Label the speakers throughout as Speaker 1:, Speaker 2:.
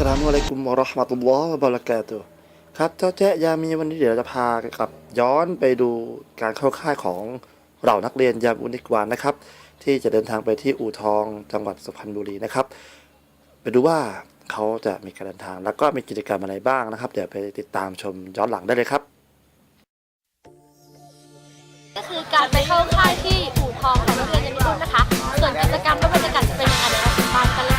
Speaker 1: สลามุอะลัยกุมวะราะห์มะตุลลอฮ์บะเรากาตุครับเจ้าแจ๊ยามีวันนี้เดี๋ยวจะพากับย้อนไปดูการเข้าค่ายของเรานักเรียนยามอุนิกวานนะครับ ที่จะเดินทางไปที่อู่ทองจังหวัดสุพรรณบุรีนะครับ ไปดูว่าเขาจะมีการเดินทาง แล้วก็มีกิจกรรมอะไรบ้างนะครับ เดี๋ยวไปติดตามชมย้อนหลังได้เลยครับ
Speaker 2: ก็คือการไปเข้าค่ายที่อู่ทองของนักเรียนยันรุ่นนะคะ ส่วนกิจกรรมและบรรยากาศจะเป็นยังไงเดี๋ยวเราติดตามกันเลย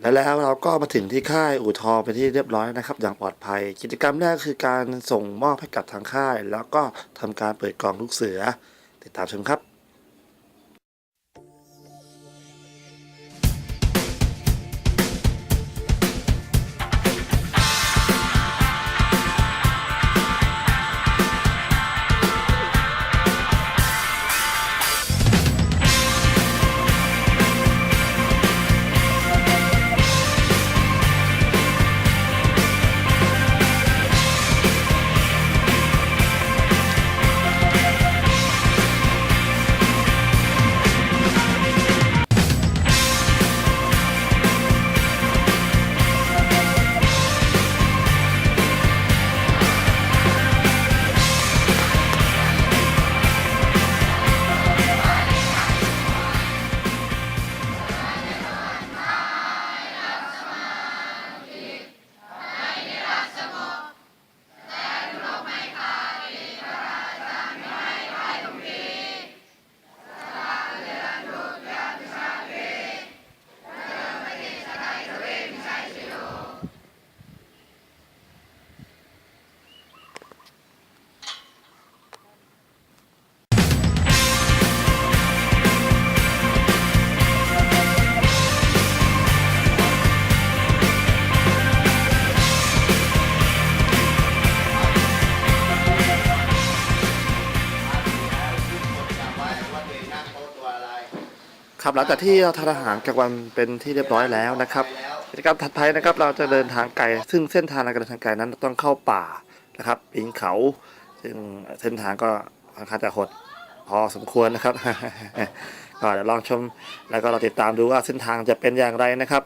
Speaker 1: และแล้วเราก็มาถึงที่ค่ายอู่ทองไปนที่เรียบร้อยนะครับ อย่างปลอดภัย กิจกรรมแรกคือการส่งมอบให้กับทางค่าย แล้วก็ทำการเปิดกล่องลูกเสือ ติดตามชมครับ ครับหลังจากที่เราทานอาหารกลางวันเป็นที่เรียบร้อยแล้วนะครับกิจกรรมถัดไปนะครับเราจะเดินทางไกล ซึ่งเส้นทางในการเดินทางไกลนั้นต้องเข้าป่านะครับปีนเขา ซึ่งเส้นทางก็ค่อนข้างจะหดพอสมควรนะครับก็เดี๋ยวลองชมแล้วก็เราติดตามดูว่าเส้นทางจะเป็นอย่างไรนะครับ